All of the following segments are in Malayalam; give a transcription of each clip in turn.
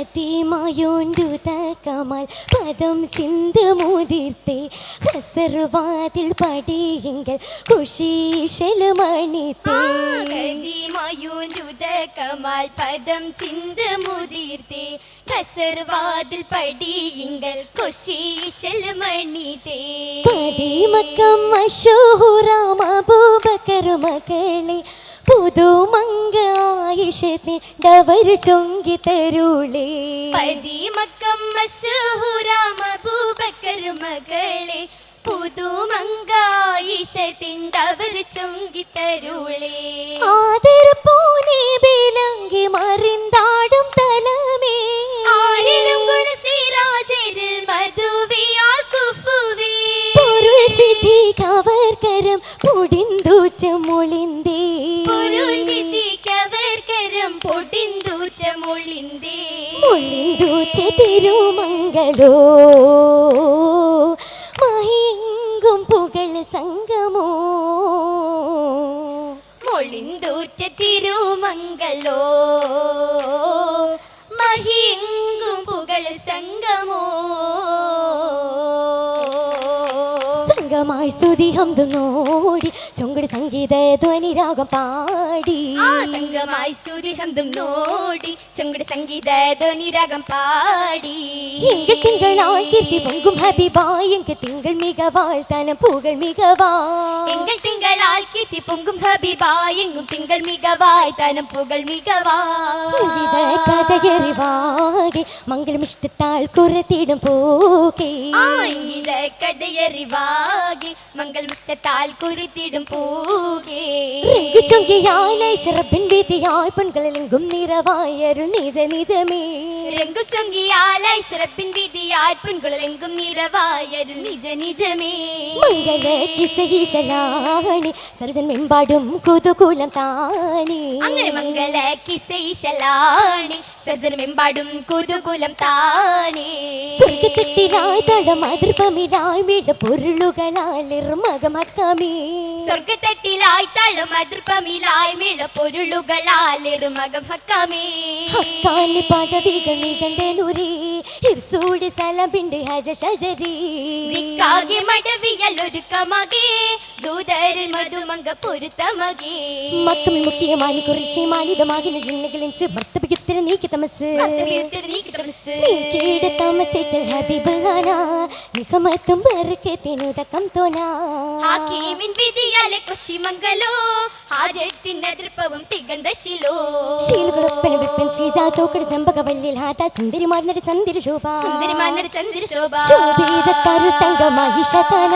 പതിമായോണ്ടുത കമാൽ പദം ചിന്ത് മുതിർത്തേ ഹസർവാതിൽ പടിയെങ്കിൽ കുശീശൽ മണിത്തേ കമാൽ പദം ചിന്ത് മുതിർത്തേ ഹസർവാതിൽ പടിയിങ്കൽ കൊശീശൽ മണിത്തേ പതിമക്കം മഷൂറാം അബൂബക്കർ മകളെ പുതുമങ്ക ആയിഷത്തെ ഡവർ ചൊങ്കി തരുളേ. പതിമക്കം മകളെ പുതുമങ്കായിഷത്തിണ്ടവർ പോനെ ബേലങ്കി മറിന്താടും പൊടിന്തൂറ്റ മൊളിന്തേ പുരുഷിതിക്കവർക്കരം പൊടിന്തൂറ്റ മൊളിന്തേ മൊളിന്തൂറ്റ തിരുമംഗലോ. മഹിങ്കും പുകൾ സംഗമോ. മൊളിന്തൂറ്റ തിരുമംഗലോ. മഹിയെങ്കും പുകൾ സംഗമോ. സംഗമായി സ്തുതി ഹംദും നോടി ചൊങ്കട് സംഗീത ധ്വനി രാഗം പാടി ആ സംഗമായി സൂര്യഹന്തും നോടി ചുങ്കട് സംഗീത ധ്വനിരാഗം പാടി எங்க திங்களாய் கீர்த்தி பொங்கும் ஹபிபாய் எங்க திங்கள் மிகவாழ் தனம் புகழ் மிகவா எங்கள் திங்களால் கீர்த்தி பொங்கும் ஹபிபா எங்கும் திங்கள் மிகவாய் தனம் புகழ் மிகவா இத கதையறிவாகே மங்களம் இஷ்டத்தால் குரத்திடும் போகே ஆ இத கதையறிவாகி ആകെ മംഗൾ മുസ്തത്താൽ കുരുത്തിടും പൂകേയായി നിജ നിജമേ നിറങ്കും ചൊങ്കിയാലായി ശിറപ്പിൻ വിധിയാൽ പുൻകുളെങ്കും നിറവായരുൾ നിജ നിജമേ. മംഗള കിസൈശലാനെ സരസൻ മെമ്പാടും കുതുകൂലം താനെ. അങ്ങനെ മംഗള കിസൈശലാനെ സരസൻ മെമ്പാടും കുതുകൂലം താനെ. സ്വർഗത്തിട്ടിലായി തളം അതിർപ്പമിലായി വീഴ പൊരുളുകളാൽ ഇർമകമക്കമേ സ്വർഗത്തട്ടിലായി തളം അതിർപ്പമിലായി വീഴ പൊരുളുകളാൽ ഇർമകമക്കമേ പദവികൾ സലബിണ്ട് ഹജ ശജരി ദിക്കാകെ മടവിയൽ ഒരുക്കമകേ ദൂതരിൽ മധുമങ്ക പൊരുത്തമകേ. മക്കമിൽ മുഖ്യമാനി കുറിശി മാനിതമാകിന മത്തവിയുത്തിട് നീക്കി തമസ്. നീക്കിയിട താമസിച്ചൽ ഹബീബുള്ളാന നിഗമത്തും ബർക്കെ തിനുതക്കം തോനാ ഹാക്കീമിൻ വിധിയാലെ കൊശിമംഗലോ ഹാജത്തിൻ എതിർപ്പവും തികണ്ട ശിലോ ശീലുകളൊപ്പന വിപ്പൻ സീജാ ചോക്കട് ചെമ്പകവല്ലിൽ ഹാത്ത സുന്ദരിമാർന്നൊരു ചന്ദിര ശോഭ സുന്ദരിമാന്നൊരു ചന്ദ്ര ശോഭ ശോഭിതക്കാരിൽ തങ്കമായി ശതന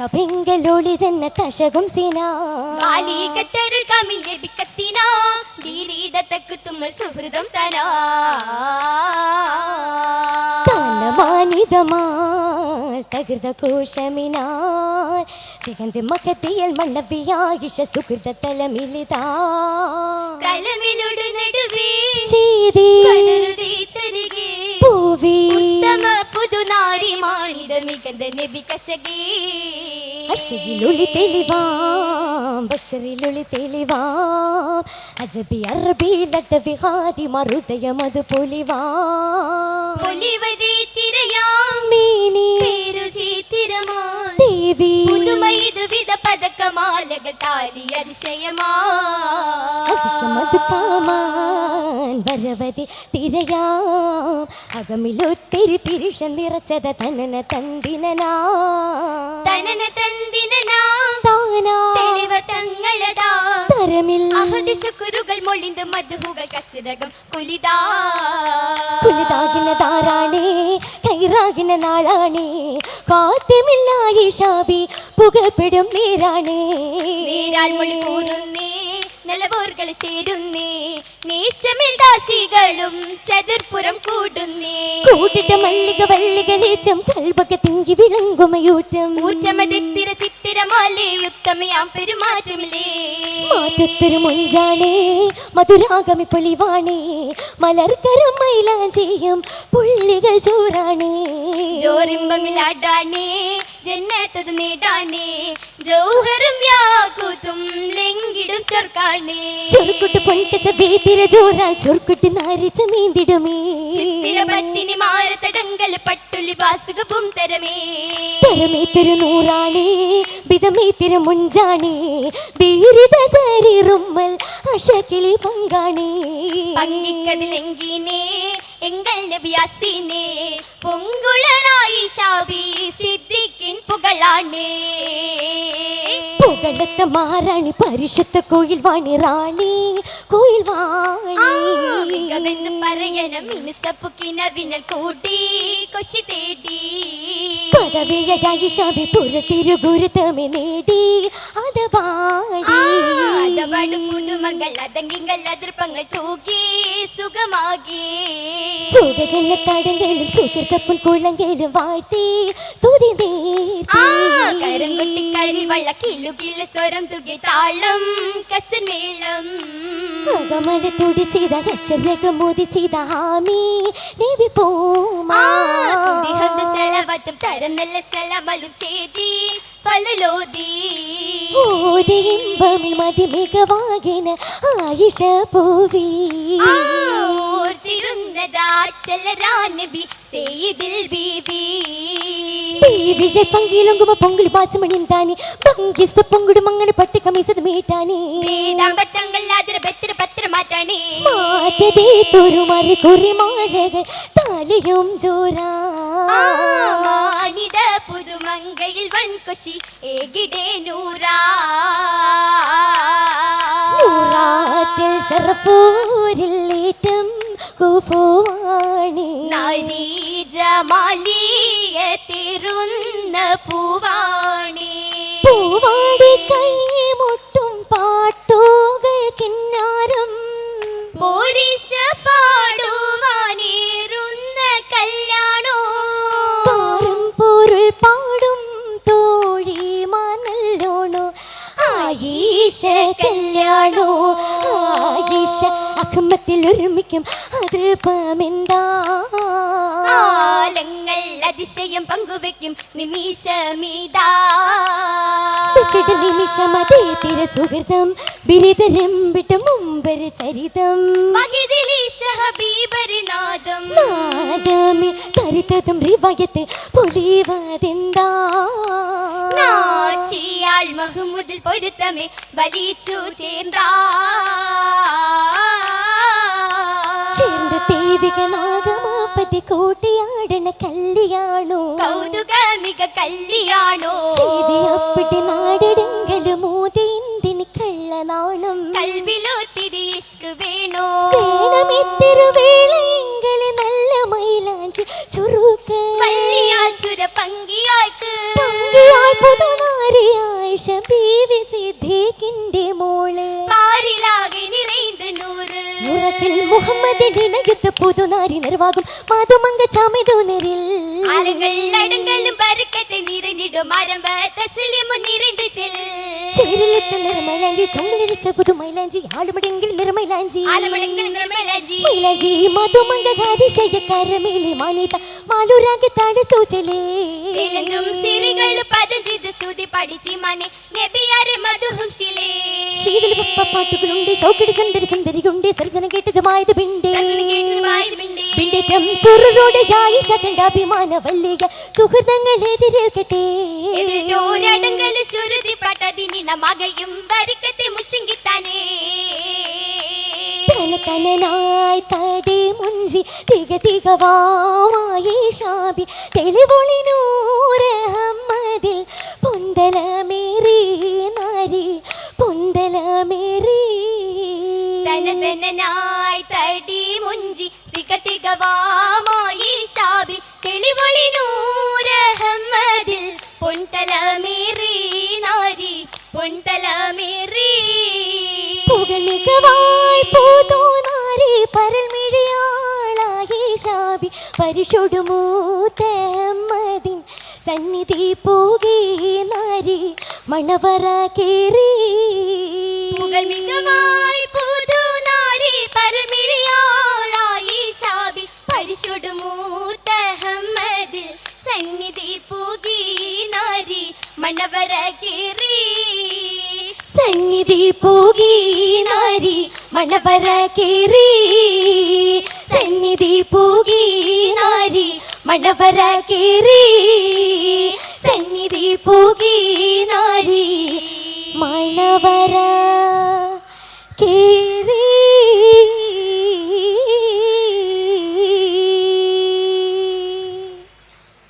സഭെങ്കലോളി ജന്നത്തശകം സീന ബാലികത്തരുൾ കമിൽ ലഭിക്കത്തിനാ തുമ്മ സുഹൃതം തനാ. തനമാനിതമാൽ തകൃത കോശമിനാൽ തികന്ത് മകത്തിയൽ മണ്ണവിയായിഷ സുഹൃത തലമിലിതാ. തലമിലൊടു നടുവേ ചെയ്തി പൂവി. പുതുനാരി മാനിത മികந்த നബി കശകി. അശകിലൊളി തെളിവാം ബഷറിലൊളി തെളിവാം. അജബി അറബി ലട്ട വിഹാരി മറുദയം അത് പൊലിവാം. തിരയാം. മീനി തിരമാ. ദേവി പുതുമൈതു വിധ പതക്കമാലകൾ താലി അതിശയമാരവതി തിരയാം. അകമിലൊത്തിരി പിരിഷ നിറച്ചത് തനന തന്തിനനാ. തനന തന്തിനനാ. താനാ. തങ്ങളതാ. തരമിൽ. അഹദ് ശുക്രുകൾ മൊളിന്ത് മധുഹുകൾ കസിരകം കുലിതാ. കുലിതാകിന താരാണേ കൈറാകിന നാളാണേ. കാത്യമില്ലായി ഷാബി പുകപ്പെടും നീരാണേ. നീരാൽ മൊഴി കൂറുന്നേ നിലവോർകൾ ചേരുന്നേ നേശമിൽ ദാശികളും ചതുർപ്പുറം കൂടുന്നേ. കൂട്ടിട്ട മല്ലിക വല്ലികളേറ്റം കൽവക തിങ്കി വിളങ്ങുമയൂറ്റം. ഊറ്റമതിത്തിര ചിത്തെ തിരമാലേ ഉത്തമയാം പെരുമാറ്റമില്ലേ? മാറ്റത്തൊരു മുഞ്ചാണേ മധുരാഗമി പൊലിവാണേ മലർക്കരം മൈലാഞ്ചിയും പുള്ളികൾ ചോറാണേ. ജോറിമ്പമിലാടാണേ. ജന്നത്തത് നേടാണേ ജൗഹറും യാക്കൂത്തും ലെങ്കിടും ചൊർക്കാണേ ചൊർക്കുട്ട് പൊൻകസ വീതിര ജോറാ ചൊർക്കുട്ട് നാരിച്ച മീന്തിടുമേ ചിത്തിര പറ്റിനി മാരത്തടങ്കൽ പട്ടുലി ബാസുകവും തരമേ. പരമേത്തൊരു നൂറാണേ തിരു മുഞ്ചാണേ. ബീരിത സരിറുമ്മൽ അശകിളി പങ്കാണേ. പങ്കിക്കതിലെങ്കിനേ എങ്കൽ നബിയാസിനെ പൊങ്കുളനായി ഷാബി என் புகழானே. புகழத்த மாறாணி பரிசுத்த கோயில் வாணி ராணி கோயில் வாணி. പറയണം മിനുസപ്പുക്കിനവിനൽ കൂട്ടി കൊശി തേടി. പദവിയായി ശാബി പുറത്തിരു ഗുരുതമെ നേടി. അത് പാടി. പുതുമകൾ അതങ്കിങ്കൽ അതിർപ്പങ്ങൾ തൂക്കി സുഖമാകി. സുഖജന തടങ്കലും സുഹൃത്തപ്പൻ കുളങ്കലും വാഴ്ത്തി. തുതി ആ നേർത്തി. കരംകൊട്ടി കരിവള്ള കിലു കിലു സ്വരം തുകി താളം കസമേളം അകമല തുടി ചെയ്ത കശരക മോദി ചെയ്ത ഹാമി നബി പോമാ സെലവത്തും തരം നല്ല സെലമലും ചേതി പലലോതി ഓതി ഇമ്പമിൽ മതി മികവാകിന ആയിഷ പൂവി. ബീവിയെ പങ്കിലൊങ്കുമ പൊങ്കിൾ പാസമണിയും താനി പങ്കിസ പൊങ്കുടും അങ്ങനെ പട്ടി കമീസത് മീട്ടാനി മാറ്റാണേ മാറ്റതേ തുരുമറി കുറിമാലകൾ താലിയും ജോരാ മാനിത പുതുമങ്കയിൽ വൻകൊശി ഏകിടേ നൂറാ. നൂറാറ്റിൽ ഷറഫൂരിൽ ഏറ്റം കുഫുവാണി. നാരി ജമാലിയ തിരുന്ന പൂവാണി. പൂവാടി കൈമുട്ടും പാട്ടുകൾ കിന്നാരം ആയിഷ അഹമ്മത്തിൽ ഒരുമിക്കും അതൃപമെന്താ ആലങ്ങൾ അതിശയം പങ്കുവെക്കും നിമിഷമിതാ. നിമിഷം നിമിഷമതേ തിര സുഹൃതം ബിരുദരം വിട്ട മുമ്പര് ചരിതം. നാദമേ കരുത്തതും റിവയത്ത് പൊലിവതെന്താ? മഹ്മുദിൽ പൊരുത്തമേ വലിച്ചു ചേർന്നാ ചേർந்த ദേവിക നാഗമാപ്പതി കൂട്ടിയാടണ കല്യാണോ? കൗതുകമിക കല്യാണോ? ചെയ്തി അപ്പിട്ടി നാടെടുങ്കൽ മോതിന്തിന് നാണം കൽവിലൊത്തിരി വേണോ. വേണമെത്തിരുവേളയെങ്കിലെ നല്ല മൈലാഞ്ചി ചുരുക്ക് പള്ളിയാൽ സുര പങ്കിയാൾക്ക്. പങ്കിയാൽ പുതുനാരിയായി ഷബീവി സിദ്ദീഖിന്റെ മോൾ. പാരിലാകെ നിറൈന്ത് നൂറ്. നൂറത്തിൽ മുഹമ്മദിൽ ഇണയുത്ത് പുതുനാരി നിർവാകും. മധുമങ്ക ചമിതുനരിൽ ആളുകൾ അടങ്കലും പരക്കത്തെ നിറഞ്ഞിടും. ആരംഭ തസ്ലിമു നിറഞ്ഞു ചെൽ ചേരിലെത്ത നിർമൈലാഞ്ചി ചുണ്ടിലിരിച്ച പുതുമൈലാഞ്ചി ആലുമടെങ്കിൽ മൈലാഞ്ചി മാനിത സ്തുതി പഠിച്ചി മനെ നബിയാരെ മധുഹും ശിലേ. ശീതൽ പപ്പ പാട്ടുകളുണ്ട് ഷൗക്കിടി ചന്ദ്ര സുന്ദരിയുണ്ട് സർജന കേട്ട ജമായത് ബിണ്ടേ ബിണ്ടേറ്റം സുറുകളുടെ ആയിഷത്തിന്റെ അഭിമാന വല്ലിക സുഹൃതങ്ങൾ എതിരേൽക്കട്ടെ എതിരൂരടങ്കൽ ശുരുതി പട്ടതിനി മകയും വരിക്കത്തെ മുശുങ്കിത്താനേ. തനതനായി തടി മുഞ്ചി തിക തികവായി ഷാബി തെളിവൊളി നൂറഹമ്മദിൽ പൊന്തലമേറി നാരി പൊന്തലമേറി. തനതനായി തെളിവൊളി നൂരഹമ്മദിൽ പൊൻതലമേറി നാരി പൊൻതലമേറി. പുകമികവായി പൂതോ നാരി പരൽമിഴിയാളായി ഷാബി പരിശുടുമൂത്തമ്മദിൻ സന്നിധി പോകി നാരി മണവറ കേറി. പുകമികവായി പൂതോ നാരി പരമിഴിയാളായി ഷാബി പരിശുടുമൂ പൂകി നാരി മണവര കേറി സന്നിധി പോകി നാരി മണവര കേറി സന്നിധി പോകി നാരി മണവര കേറി സന്നിധി പോകി നാരി മണവര കേറി.